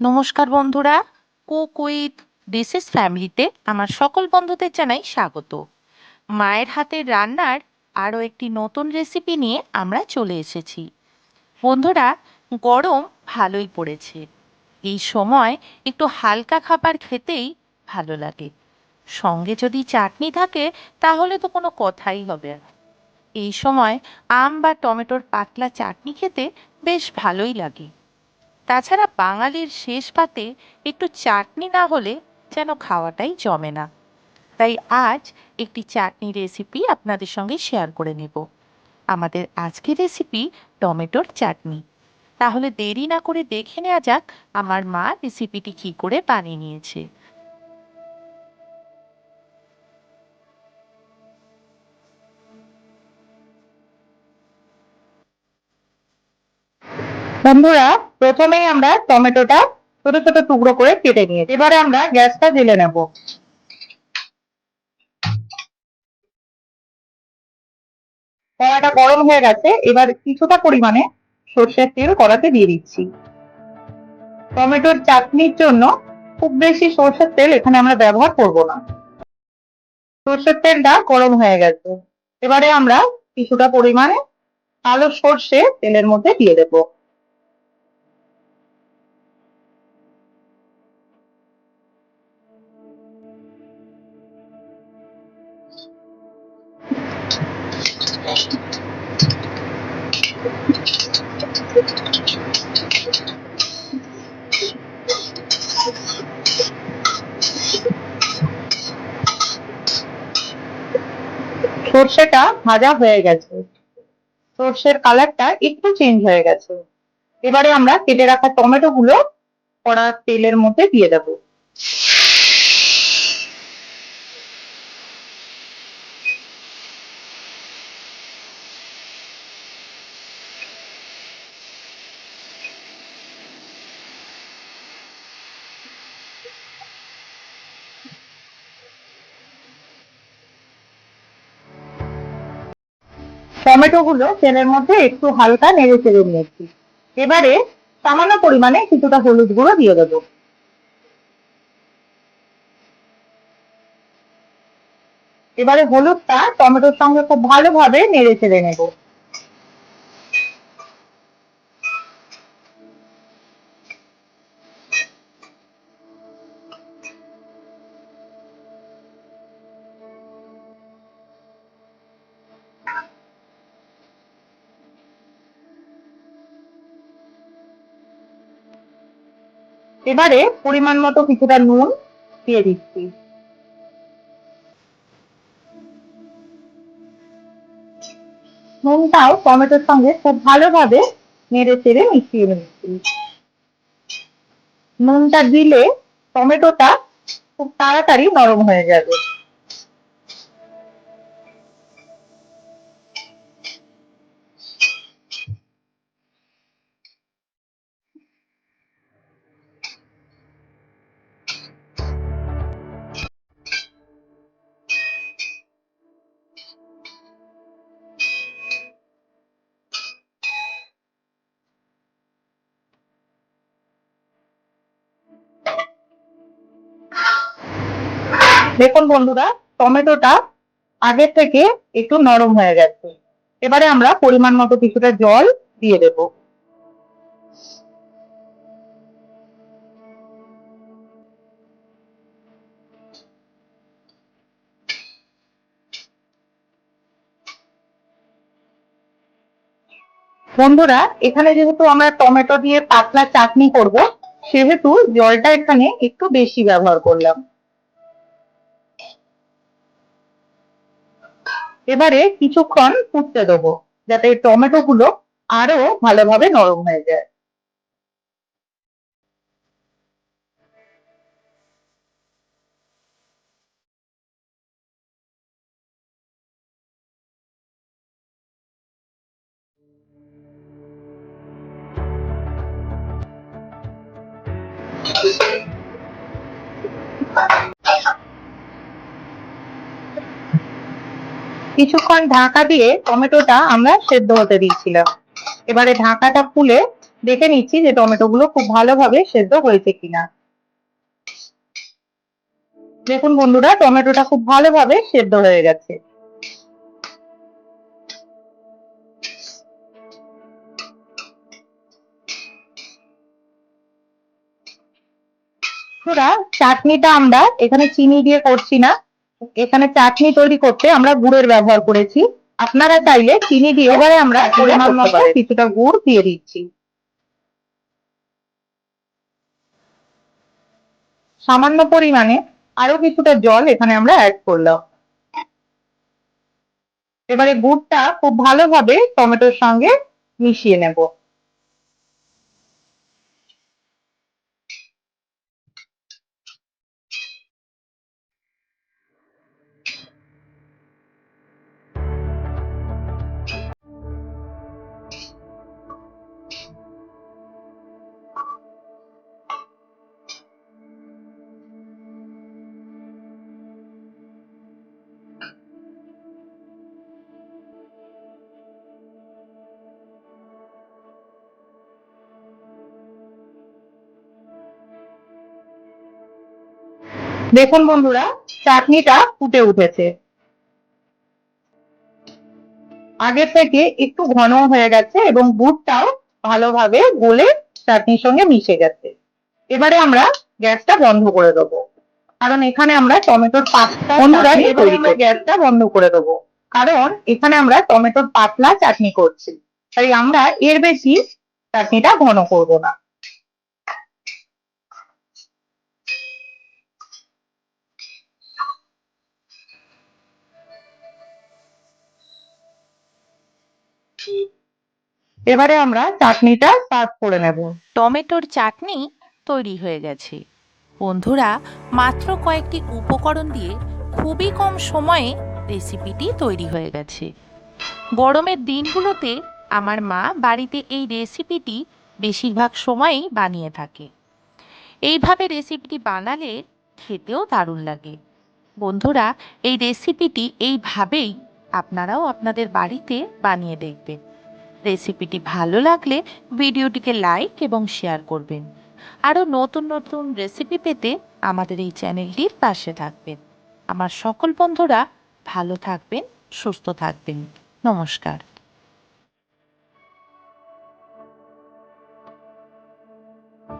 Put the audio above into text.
নমস্কার বন্ধুরা কুক ডিসিস ফ্যামিলিতে আমার সকল বন্ধুদের জানাই স্বাগত। মায়ের হাতের রান্নার আরও একটি নতুন রেসিপি নিয়ে আমরা চলে এসেছি। বন্ধুরা, গরম ভালোই পড়েছে। এই সময় একটু হালকা খাবার খেতেই ভালো লাগে। সঙ্গে যদি চাটনি থাকে, তাহলে তো কোনো কথাই হবে না। এই সময় আম বা টমেটোর পাতলা চাটনি খেতে বেশ ভালোই লাগে। তাছাড়া বাঙালির শেষ পাতে একটু চাটনি না হলে যেন খাওয়াটাই জমে না। তাই আজ একটি চাটনি রেসিপি আপনাদের সঙ্গে শেয়ার করে নেব। আমাদের আজকের রেসিপি টমেটোর চাটনি। তাহলে দেরি না করে দেখে নেওয়া যাক আমার মা রেসিপিটি কী করে বানিয়ে নিয়েছে। বন্ধুরা প্রথমেই আমরা টমেটোটা ছোট ছোট টুকরো করে কেটে নিয়েছি। এবারে আমরা গ্যাসটা জ্বেলে নেব। কড়াটা গরম হয়ে গেছে, এবার কিছুটা পরিমাণে সর্ষের তেল কড়াতে দিয়ে দিচ্ছি। টমেটোর চাটনির জন্য খুব বেশি সর্ষের তেল এখানে আমরা ব্যবহার করব না। সর্ষের তেলটা গরম হয়ে গেছে। এবারে আমরা কিছুটা পরিমাণে কালো সর্ষে তেলের মধ্যে দিয়ে দেবো। সর্ষেটা ভাজা হয়ে গেছে। সর্ষের কালারটা একটু চেঞ্জ হয়ে গেছে। এবারে আমরা কেটে রাখা টমেটো গুলো কড়া তেলের মধ্যে দিয়ে দেবো। টমেটো গুলো তেলের মধ্যে একটু হালকা নেড়ে চেড়ে নিয়েছি। এবারে সামান্য পরিমাণে কিছুটা হলুদ গুঁড়ো দিয়ে দেবো। এবারে হলুদটা টমেটোর সঙ্গে খুব ভালোভাবে নেড়ে চেড়ে নেব। এবারে পরিমাণ মতো কিছুটা নুন দিয়ে দিচ্ছি। নুনটাও টমেটোর সঙ্গে খুব ভালোভাবে নেড়ে চেড়ে মিশিয়ে নিচ্ছি। নুনটা দিলে টমেটোটা খুব তাড়াতাড়ি নরম হয়ে যাবে। দেখুন বন্ধুরা, টমেটোটা আগের থেকে একটু নরম হয়ে গেছে। এবারে আমরা পরিমাণ মতো কিছুটা জল দিয়ে দেব। বন্ধুরা, এখানে যেহেতু আমরা টমেটো দিয়ে পাতলা চাটনি করব, সেহেতু জলটা এখানে একটু বেশি ব্যবহার করলাম। এবারে কিছুক্ষণ ফুটতে দেবো যাতে টমেটো গুলো আরও ভালোভাবে নরম হয়ে যায়। কিছুক্ষণ ঢাকা দিয়ে টমেটোটা আমরা সেদ্ধ হতে দিয়েছিলাম। এবারে ঢাকাটা খুলে দেখে নিচ্ছি যে টমেটো গুলো খুব ভালোভাবে সেদ্ধ হয়েছে কিনা। দেখুন বন্ধুরা, টমেটোটা খুব ভালোভাবে সেদ্ধ হয়ে গেছে। চাটনিটা আমরা এখানে চিনি দিয়ে করছি না। এখানে চাটনি তৈরি করতে আমরা গুড়ের ব্যবহার করেছি। আপনারা চাইলে চিনি দিয়ে এবারে আমরা পরিমাণ মতো কিছুটা গুড় দিয়ে দিচ্ছি। সামান্য পরিমাণে আরও কিছুটা জল এখানে আমরা অ্যাড করলাম। এবারে গুড়টা খুব ভালোভাবে টমেটোর সঙ্গে মিশিয়ে নেব। দেখুন বন্ধুরা চাটনিটা ফুটে উঠেছে। আগের থেকে একটু ঘন হয়ে গেছে এবং বুটটাও ভালোভাবে গলে চাটনির সঙ্গে মিশে গেছে। এবারে আমরা গ্যাসটা বন্ধ করে দেবো। কারণ এখানে আমরা টমেটোর পাতলা গ্যাসটা বন্ধ করে দেবো। কারণ এখানে আমরা টমেটোর পাতলা চাটনি করছি। তাই আমরা এর বেশি চাটনিটা ঘন করব না। এবারে আমরা চাটনিটা সার্ভ করে নেব। টমেটোর চাটনি তৈরি হয়ে গেছে। বন্ধুরা, মাত্র কয়েকটি উপকরণ দিয়ে খুবই কম সময়ে রেসিপিটি তৈরি হয়ে গেছে। গরমের দিনগুলোতে আমার মা বাড়িতে এই রেসিপিটি বেশিরভাগ সময়ই বানিয়ে থাকে। এইভাবে রেসিপিটি বানালে খেতেও দারুণ লাগে। বন্ধুরা, এই রেসিপিটি এইভাবেই আপনারাও আপনাদের বাড়িতে বানিয়ে দেখবেন। রেসিপিটি ভালো লাগলে ভিডিওটিকে লাইক এবং শেয়ার করবেন। আরও নতুন নতুন রেসিপি পেতে আমাদের এই চ্যানেলটির পাশে থাকবেন। আমার সকল বন্ধুরা ভালো থাকবেন, সুস্থ থাকবেন। নমস্কার।